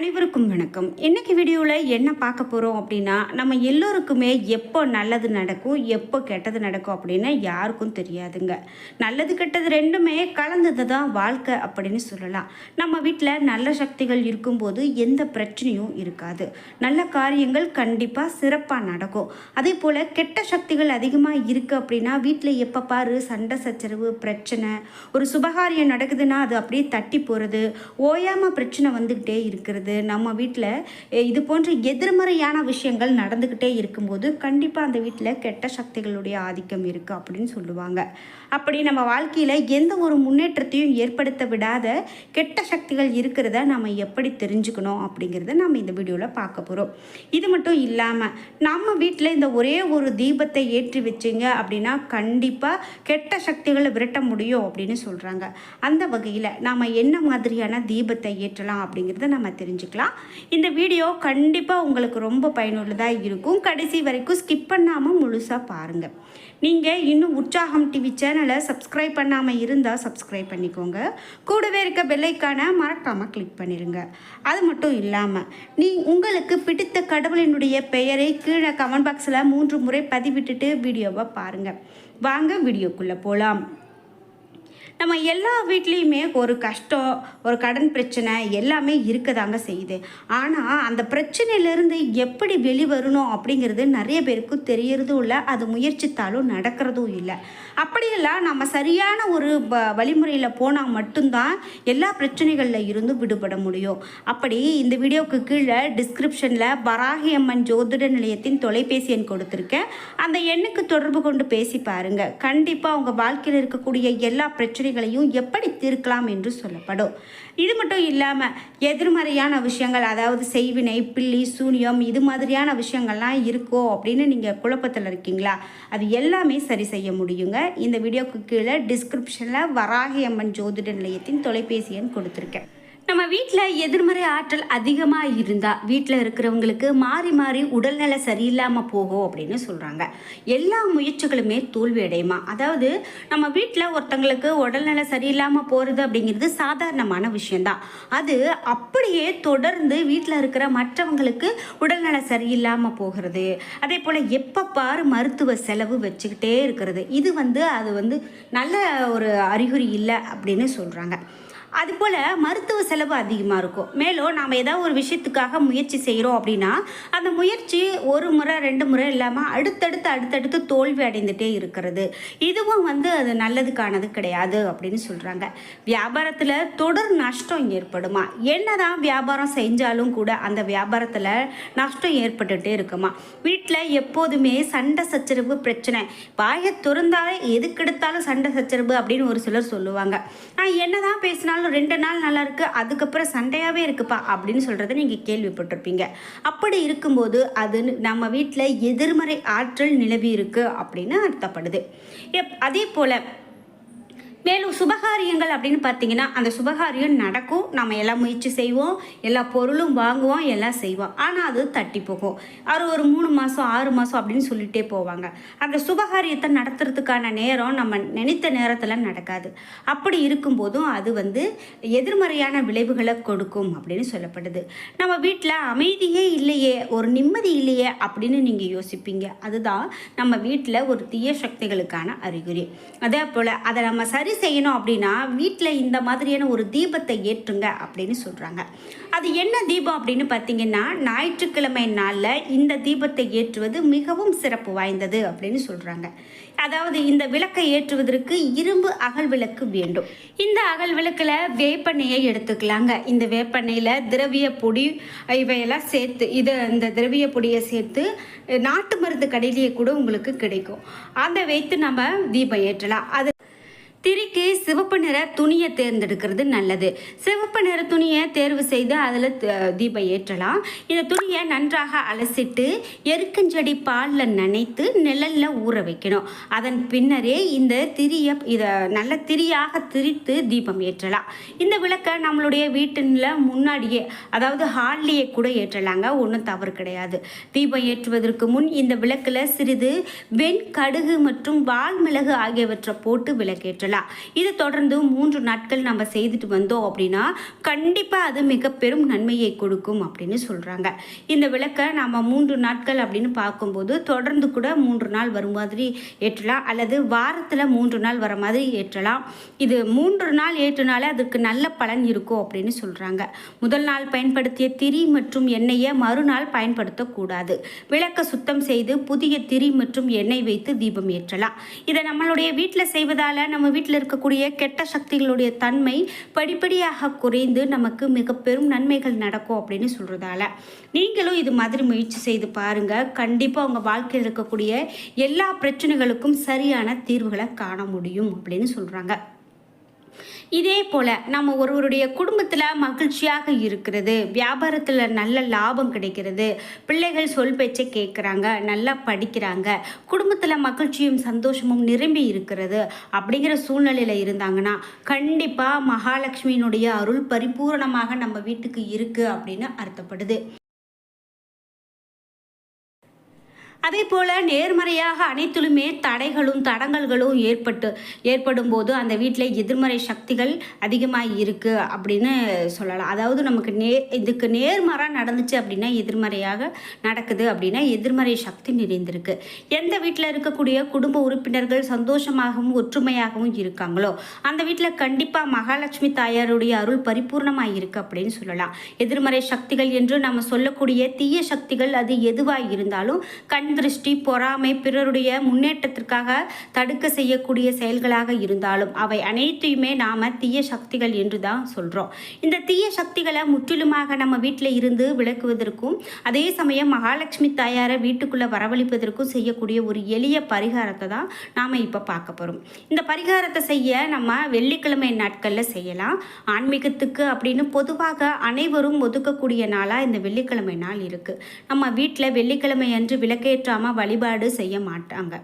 அனைவருக்கும் வணக்கம். இன்றைக்கி வீடியோவில் என்ன பார்க்க போகிறோம் அப்படின்னா நம்ம எல்லோருக்குமே எப்போ நல்லது நடக்கும் எப்போ கெட்டது நடக்கும் அப்படின்னு யாருக்கும் தெரியாதுங்க. நல்லது கெட்டது ரெண்டுமே கலந்தது தான் வாழ்க்கை அப்படின்னு சொல்லலாம். நம்ம வீட்டில் நல்ல சக்திகள் இருக்கும்போது எந்த பிரச்சனையும் இருக்காது. நல்ல காரியங்கள் கண்டிப்பாக சிறப்பாக நடக்கும். அதே போல் கெட்ட சக்திகள் அதிகமாக இருக்குது அப்படின்னா வீட்டில் எப்போ பாரு சண்டை சச்சரவு பிரச்சனை ஒரு சுபகாரியம் நடக்குதுன்னா அது அப்படியே தட்டி போகிறது ஓயாமல் பிரச்சனை வந்துக்கிட்டே இருக்கிறது. நம்ம வீட்டில் இது போன்ற எதிர்மறையான விஷயங்கள் நடந்துக்கிட்டே இருக்கும்போது கண்டிப்பாக அந்த வீட்டில் கெட்ட சக்திகளுடைய ஆதிக்கம் இருக்குது அப்படின்னு சொல்லுவாங்க. அப்படி நம்ம வாழ்க்கையில் எந்த ஒரு முன்னேற்றத்தையும் ஏற்படுத்த விடாத கெட்ட சக்திகள் இருக்கிறத நம்ம எப்படி தெரிஞ்சுக்கணும் அப்படிங்கிறத நம்ம இந்த வீடியோவில் பார்க்க போகிறோம் இது மட்டும் இல்லாமல் நம்ம வீட்டில் இந்த ஒரே ஒரு தீபத்தை ஏற்றி வச்சிங்க அப்படின்னா கண்டிப்பாக கெட்ட சக்திகளை விரட்ட முடியும் அப்படின்னு சொல்கிறாங்க அந்த வகையில் நாம் என்ன மாதிரியான தீபத்தை ஏற்றலாம் அப்படிங்கிறத நம்ம தெரிஞ்சுக்கலாம். இந்த வீடியோ கண்டிப்பாக உங்களுக்கு ரொம்ப பயனுள்ளதாக இருக்கும். கடைசி வரைக்கும் ஸ்கிப் பண்ணாமல் முழுசாக பாருங்கள் நீங்கள் இன்னும் உற்சாகம் டிவி சேனலை சப்ஸ்கிரைப் பண்ணாமல் இருந்தால் சப்ஸ்கிரைப் பண்ணிக்கோங்க. கூடவே இருக்க பெல்லைக்கான மறக்காமல் கிளிக் பண்ணிடுங்க அது மட்டும் இல்லாமல் நீ உங்களுக்கு பிடித்த கடவுளினுடைய பெயரை கீழே கமெண்ட் பாக்ஸில் மூன்று முறை பதிவிட்டுட்டு வீடியோவை பாருங்கள் வாங்க வீடியோக்குள்ளே போகலாம் நம்ம எல்லா வீட்லேயுமே ஒரு கஷ்டம் ஒரு கடன் பிரச்சனை எல்லாமே இருக்கதாங்க செய்யுது. ஆனால் அந்த பிரச்சனையிலேருந்து எப்படி வெளிவரணும் அப்படிங்கிறது நிறைய பேருக்கு தெரியறதும் இல்லை அது முயற்சித்தாலும் நடக்கிறதும் இல்லை. அப்படியெல்லாம் நம்ம சரியான ஒரு வ வழிமுறையில் போனால் மட்டும்தான் எல்லா பிரச்சனைகளில் இருந்து விடுபட முடியும். அப்படி இந்த வீடியோவுக்கு கீழே டிஸ்கிரிப்ஷனில் வராகி அம்மன் ஜோதிட நிலையத்தின் தொலைபேசி எண் கொடுத்துருக்கேன். அந்த எண்ணுக்கு தொடர்பு கொண்டு பேசி பாருங்கள் கண்டிப்பாக உங்கள் வாழ்க்கையில் இருக்கக்கூடிய எல்லா பிரச்சனையும் பிரச்சனைகளையும் எப்படி தீர்க்கலாம் என்று சொல்லப்படும். இது மட்டும் இல்லாமல் எதிர்மறையான விஷயங்கள் அதாவது செய்வினை பில்லி சூனியம் இது மாதிரியான விஷயங்கள்லாம் இருக்கோ அப்படின்னு நீங்கள் குழப்பத்தில் இருக்கீங்களா? அது எல்லாமே சரி செய்ய முடியுங்க. இந்த வீடியோக்கு கீழே டிஸ்கிரிப்ஷனில் வராகி அம்மன் ஜோதிட நிலையத்தின் தொலைபேசி எண் கொடுத்துருக்கேன். நம்ம வீட்டில் எதிர்மறை ஆற்றல் அதிகமாக இருந்தால் வீட்டில் இருக்கிறவங்களுக்கு மாறி மாறி உடல்நிலை சரியில்லாமல் போகும் அப்படின்னு சொல்கிறாங்க எல்லா முயற்சிகளுமே தோல்வி அடையுமா? அதாவது நம்ம வீட்டில் ஒருத்தங்களுக்கு உடல்நிலை சரியில்லாமல் போகிறது அப்படிங்கிறது சாதாரணமான விஷயந்தான் அது அப்படியே தொடர்ந்து வீட்டில் இருக்கிற மற்றவங்களுக்கு உடல்நிலை சரியில்லாமல் போகிறது. அதே போல் எப்போ பாரு மருத்துவ செலவு வச்சுக்கிட்டே இருக்கிறது. இது வந்து அது வந்து நல்ல ஒரு அறிகுறி இல்லை அப்படின்னு சொல்கிறாங்க அதுபோல் மருத்துவ செலவு அதிகமாக இருக்கும். மேலும் நாம் ஏதாவது ஒரு விஷயத்துக்காக முயற்சி செய்கிறோம் அப்படின்னா அந்த முயற்சி ஒரு முறை ரெண்டு முறை இல்லாமல் அடுத்தடுத்து அடுத்தடுத்து தோல்வி அடைந்துகிட்டே இருக்கிறது. இதுவும் வந்து அது நல்லதுக்கானது கிடையாது அப்படின்னு சொல்கிறாங்க வியாபாரத்தில் தொடர் நஷ்டம் ஏற்படுமா? என்னதான் வியாபாரம் செஞ்சாலும் கூட அந்த வியாபாரத்தில் நஷ்டம் ஏற்பட்டுகிட்டே இருக்குமா? வீட்டில் எப்போதுமே சண்டை சச்சரவு பிரச்சனை. வாயை திறந்தாலே எதுக்கெடுத்தாலும் சண்டை சச்சரவு அப்படின்னு ஒரு சிலர் சொல்லுவாங்க. நான் என்னதான் பேசினாலும் நாள் ரெண்டு நாள் நல்லா இருக்குது அதுக்கப்புறம் சண்டையாகவே இருக்குப்பா அப்படின்னு சொல்கிறத நீங்கள் கேள்விப்பட்டிருப்பீங்க. அப்படி இருக்கும்போது அது நம்ம வீட்டில் எதிர்மறை ஆற்றல் நிலவி இருக்கு அப்படின்னு அர்த்தப்படுது. எப் அதே போல் மேலும் சுபகாரியங்கள் அப்படின்னு பார்த்தீங்கன்னா அந்த சுபகாரியம் நடக்கும். நம்ம எல்லாம் முயற்சி செய்வோம். எல்லா பொருளும் வாங்குவோம். எல்லாம் செய்வோம். ஆனால் அது தட்டி போகும். அது ஒரு மூணு மாதம் ஆறு மாதம் அப்படின்னு சொல்லிட்டே போவாங்க. அந்த சுபகாரியத்தை நடத்துறதுக்கான நேரம் நம்ம நினைத்த நேரத்தில் நடக்காது. அப்படி இருக்கும்போதும் அது வந்து எதிர்மறையான விளைவுகளை கொடுக்கும் அப்படின்னு சொல்லப்படுது. நம்ம வீட்டில் அமைதியே இல்லையே ஒரு நிம்மதி இல்லையே அப்படின்னு நீங்கள் யோசிப்பீங்க. அதுதான் நம்ம வீட்டில் ஒரு தீய சக்திகளுக்கான அறிகுறி. அதே போல் அதை நம்ம சரி சரி செய்யணும் அப்படின்னா வீட்டில் இந்த மாதிரியான ஒரு தீபத்தை ஏற்றுங்க அப்படின்னு சொல்கிறாங்க அது என்ன தீபம் அப்படின்னு பார்த்தீங்கன்னா ஞாயிற்றுக்கிழமை நாளில் இந்த தீபத்தை ஏற்றுவது மிகவும் சிறப்பு வாய்ந்தது அப்படின்னு சொல்கிறாங்க அதாவது இந்த விளக்கை ஏற்றுவதற்கு இரும்பு அகல் விளக்கு வேண்டும். இந்த அகல் விளக்கில் வேப்பெண்ணெயை எடுத்துக்கலாங்க. இந்த வேப்பெண்ணெயில் திரவிய பொடி இவையெல்லாம் சேர்த்து இது இந்த திரவிய பொடியை சேர்த்து நாட்டு மருந்து கடையிலேயே கூட உங்களுக்கு கிடைக்கும். அதை வைத்து நம்ம தீபம் ஏற்றலாம். அது திரிக்கு சிவப்பு நிற துணியை தேர்ந்தெடுக்கிறது நல்லது. சிவப்பு நிற துணியை தேர்வு செய்து அதில் தீபம் ஏற்றலாம். இந்த துணியை நன்றாக அலசிட்டு எருக்கஞ்செடி பாலில் நனைத்து நிழலில் ஊற வைக்கணும். அதன் பின்னரே இந்த திரியை இதை நல்ல திரியாக திரித்து தீபம் ஏற்றலாம். இந்த விளக்கை நம்மளுடைய வீட்டில் முன்னாடியே அதாவது ஹால்லேயே கூட ஏற்றலாங்க. ஒன்றும் தவறு கிடையாது. தீபம் ஏற்றுவதற்கு முன் இந்த விளக்கில் சிறிது வெண் கடுகு மற்றும் வால் மிளகு ஆகியவற்றை போட்டு விளக்கேற்றலாம். ஏற்றலாம் இது தொடர்ந்து மூன்று நாட்கள் நம்ம செய்துட்டு வந்தோம் அப்படின்னா கண்டிப்பாக அது மிக பெரும் நன்மையை கொடுக்கும் அப்படின்னு சொல்கிறாங்க இந்த விளக்கை நம்ம மூன்று நாட்கள் அப்படின்னு பார்க்கும்போது தொடர்ந்து கூட மூன்று நாள் வரும் மாதிரி ஏற்றலாம். அல்லது வாரத்தில் மூன்று நாள் வர மாதிரி ஏற்றலாம். இது மூன்று நாள் ஏற்றினாலே அதற்கு நல்ல பலன் இருக்கும் அப்படின்னு சொல்கிறாங்க முதல் நாள் பயன்படுத்திய திரி மற்றும் எண்ணெயை மறுநாள் பயன்படுத்தக்கூடாது. விளக்க சுத்தம் செய்து புதிய திரி மற்றும் எண்ணெய் வைத்து தீபம் ஏற்றலாம். இதை நம்மளுடைய வீட்டில் செய்வதால் நம்ம வீட்டில் இருக்கக்கூடிய கெட்ட சக்திகளுடைய தன்மை படிப்படியாக குறைந்து நமக்கு மிக பெரும் நன்மைகள் நடக்கும் அப்படின்னு சொல்கிறதால நீங்களும் இது மாதிரி முயற்சி செய்து பாருங்கள் கண்டிப்பாக உங்கள் வாழ்க்கையில் இருக்கக்கூடிய எல்லா பிரச்சனைகளுக்கும் சரியான தீர்வுகளை காண முடியும் அப்படின்னு சொல்கிறாங்க இதே போல் நம்ம ஒருவருடைய குடும்பத்தில் மகிழ்ச்சியாக இருக்கிறது வியாபாரத்தில் நல்ல லாபம் கிடைக்கிறது பிள்ளைகள் சொல் பேச்சை கேட்குறாங்க நல்லா படிக்கிறாங்க குடும்பத்தில் மகிழ்ச்சியும் சந்தோஷமும் நிரம்பி இருக்கிறது அப்படிங்கிற சூழ்நிலையில் இருந்தாங்கன்னா கண்டிப்பாக மகாலட்சுமியினுடைய அருள் பரிபூரணமாக நம்ம வீட்டுக்கு இருக்குது அப்படின்னு அர்த்தப்படுது. அதே போல் நேர்மறையாக அனைத்திலுமே தடைகளும் தடங்கல்களும் ஏற்பட்டு ஏற்படும் போது அந்த வீட்டில் எதிர்மறை சக்திகள் அதிகமாக இருக்குது அப்படின்னு சொல்லலாம். அதாவது நமக்கு நே இதுக்கு நேர்மறாக நடந்துச்சு அப்படின்னா எதிர்மறையாக நடக்குது அப்படின்னா எதிர்மறை சக்தி நிறைந்திருக்கு. எந்த வீட்டில் இருக்கக்கூடிய குடும்ப உறுப்பினர்கள் சந்தோஷமாகவும் ஒற்றுமையாகவும் இருக்காங்களோ அந்த வீட்டில் கண்டிப்பாக மகாலட்சுமி தாயாருடைய அருள் பரிபூர்ணமாக இருக்குது அப்படின்னு சொல்லலாம். எதிர்மறை சக்திகள் என்று நம்ம சொல்லக்கூடிய தீய சக்திகள் அது எதுவாக இருந்தாலும் கண் திருஷ்டி பொறாமை பிறருடைய முன்னேற்றத்திற்காக தடுக்க செய்யக்கூடிய செயல்களாக இருந்தாலும் அவை அனைத்தையுமே நாம் தீய சக்திகள் என்று தான் சொல்கிறோம் இந்த தீய சக்திகளை முற்றிலுமாக நம்ம வீட்டில் இருந்து விளக்குவதற்கும் அதே சமயம் மகாலட்சுமி தாயாரை வீட்டுக்குள்ளே வரவழைப்பதற்கும் செய்யக்கூடிய ஒரு எளிய பரிகாரத்தை தான் நாம் இப்போ பார்க்க போகிறோம் இந்த பரிகாரத்தை செய்ய நம்ம வெள்ளிக்கிழமை நாட்களில் செய்யலாம். ஆன்மீகத்துக்கு அப்படின்னு பொதுவாக அனைவரும் ஒதுக்கக்கூடிய நாளாக இந்த வெள்ளிக்கிழமை நாள் இருக்குது நம்ம வீட்டில் வெள்ளிக்கிழமை அன்று விளக்கே நிறைவேற்றாமல் வழிபாடு செய்ய மாட்டாங்க.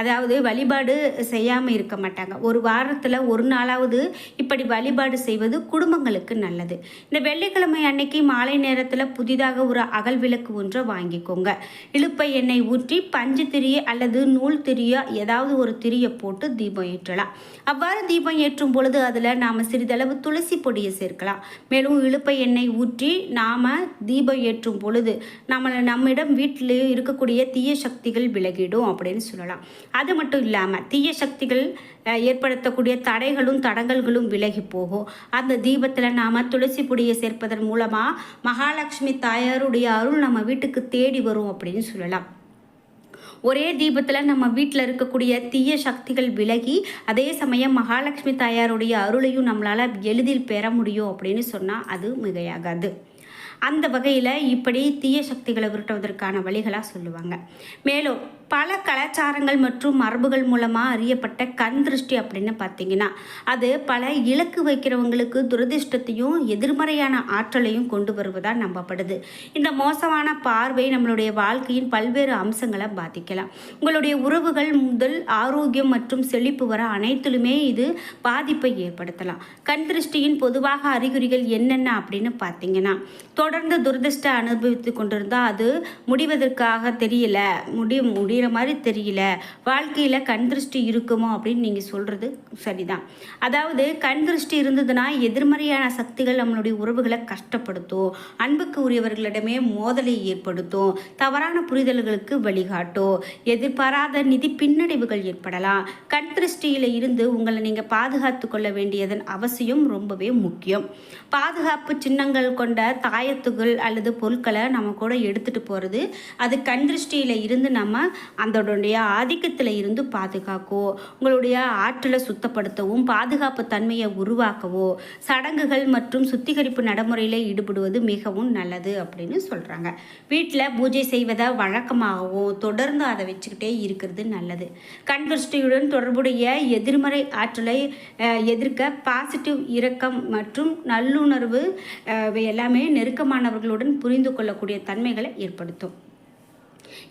அதாவது வழிபாடு செய்யாமல் இருக்க மாட்டாங்க. ஒரு வாரத்தில் ஒரு நாளாவது இப்படி வழிபாடு செய்வது குடும்பங்களுக்கு நல்லது. இந்த வெள்ளிக்கிழமை அன்னைக்கு மாலை நேரத்தில் புதிதாக ஒரு அகல் விளக்கு ஒன்றை வாங்கிக்கோங்க. இழுப்பை எண்ணெய் ஊற்றி பஞ்சு திரியை அல்லது நூல் திரியோ ஏதாவது ஒரு திரியை போட்டு தீபம் ஏற்றலாம். அவ்வாறு தீபம் ஏற்றும் பொழுது அதில் நாம் சிறிதளவு துளசி பொடியை சேர்க்கலாம். மேலும் இழுப்பை எண்ணெய் ஊற்றி நாம் தீபம் ஏற்றும் பொழுது நம்மளை நம்மிடம் வீட்டில் இருக்கக்கூடிய தீ தீய சக்திகள் விலகிடும் அப்படின்னு சொல்லலாம். அது மட்டும் இல்லாமல் தீய சக்திகள் ஏற்படுத்தக்கூடிய தடைகளும் தடங்கல்களும் விலகி போகும். அந்த தீபத்தில் நாம் துளசி பொடியை சேர்ப்பதன் மூலமாக மகாலட்சுமி தாயாருடைய அருள் நம்ம வீட்டுக்கு தேடி வரும் அப்படின்னு சொல்லலாம். ஒரே தீபத்தில் நம்ம வீட்டில் இருக்கக்கூடிய தீய சக்திகள் விலகி அதே சமயம் மகாலட்சுமி தாயாருடைய அருளையும் நம்மளால் எளிதில் பெற முடியும் அப்படின்னு சொன்னால் அது மிகையாகாது. அந்த வகையில் இப்படி தீய சக்திகளை விரட்டுவதற்கான வழிகளாக சொல்லுவாங்க. மேலும் பல கலாச்சாரங்கள் மற்றும் மரபுகள் மூலமாக அறியப்பட்ட கண் திருஷ்டி அப்படின்னு பார்த்தீங்கன்னா அது பல இலக்கு வைக்கிறவங்களுக்கு துரதிர்ஷ்டத்தையும் எதிர்மறையான ஆற்றலையும் கொண்டு வருவதாக நம்பப்படுது. இந்த மோசமான பார்வை நம்மளுடைய வாழ்க்கையின் பல்வேறு அம்சங்களை பாதிக்கலாம். உங்களுடைய உறவுகள் முதல் ஆரோக்கியம் மற்றும் செழிப்பு வர அனைத்திலுமே இது பாதிப்பை ஏற்படுத்தலாம். கண் திருஷ்டியின் பொதுவாக அறிகுறிகள் என்னென்ன அப்படின்னு பார்த்தீங்கன்னா தொடர்ந்து துரதிர்ஷ்ட அனுபவித்து கொண்டிருந்தால் அது முடிவதற்காக தெரியல முடி முடிகிற மாதிரி தெரியல. வாழ்க்கையில் கண் திருஷ்டி இருக்குமோ அப்படின்னு நீங்கள் சொல்கிறது சரிதான். அதாவது கண் திருஷ்டி இருந்ததுன்னா எதிர்மறையான சக்திகள் நம்மளுடைய உறவுகளை கஷ்டப்படுத்தும். அன்புக்கு உரியவர்களிடமே மோதலை ஏற்படுத்தும். தவறான புரிதல்களுக்கு வழிகாட்டும். எதிர்பாராத நிதி பின்னடைவுகள் ஏற்படலாம். கண் திருஷ்டியில் இருந்து உங்களை நீங்கள் பாதுகாத்து கொள்ள வேண்டியதன் அவசியம் ரொம்பவே முக்கியம். பாதுகாப்பு சின்னங்கள் கொண்ட தாயத்துகள் அல்லது பொருட்களை நம்ம கூட எடுத்துகிட்டு போகிறது அது கண் திருஷ்டியில் இருந்து நம்ம அதனுடைய ஆதிக்கத்தில் இருந்து பாதுகாக்கோ உங்களுடைய ஆற்றலை சுத்தப்படுத்தவும் பாதுகாப்பு தன்மையை உருவாக்கவோ சடங்குகள் மற்றும் சுத்திகரிப்பு நடைமுறையில் ஈடுபடுவது மிகவும் நல்லது அப்படின்னு சொல்கிறாங்க வீட்டில் பூஜை செய்வதை வழக்கமாகவும் தொடர்ந்து அதை வச்சுக்கிட்டே இருக்கிறது நல்லது. கண் தொடர்புடைய எதிர்மறை ஆற்றலை எதிர்க்க பாசிட்டிவ் இரக்கம் மற்றும் நல்லுணர்வு எல்லாமே நெருக்கமானவர்களுடன் புரிந்து கொள்ளக்கூடிய தன்மைகளை ஏற்படுத்தும்.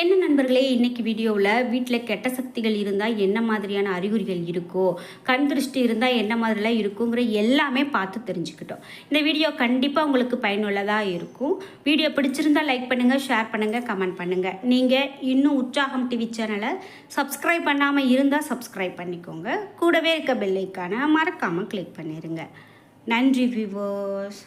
என்ன நண்பர்களே இன்றைக்கி வீடியோவில் வீட்டில் கெட்ட சக்திகள் இருந்தால் என்ன மாதிரியான அறிகுறிகள் இருக்கோ கண் திருஷ்டி இருந்தால் என்ன மாதிரிலாம் இருக்குங்கிற எல்லாமே பார்த்து தெரிஞ்சுக்கிட்டோம். இந்த வீடியோ கண்டிப்பாக உங்களுக்கு பயனுள்ளதாக இருக்கும். வீடியோ பிடிச்சிருந்தா லைக் பண்ணுங்கள் ஷேர் பண்ணுங்கள் கமெண்ட் பண்ணுங்கள் நீங்கள் இன்னும் உற்சாகம் டிவி சேனலை சப்ஸ்கிரைப் பண்ணாமல் இருந்தால் சப்ஸ்கிரைப் பண்ணிக்கோங்க. கூடவே இருக்க பெல்லைக்கான மறக்காமல் கிளிக் பண்ணிடுங்க நன்றி விவோஸ்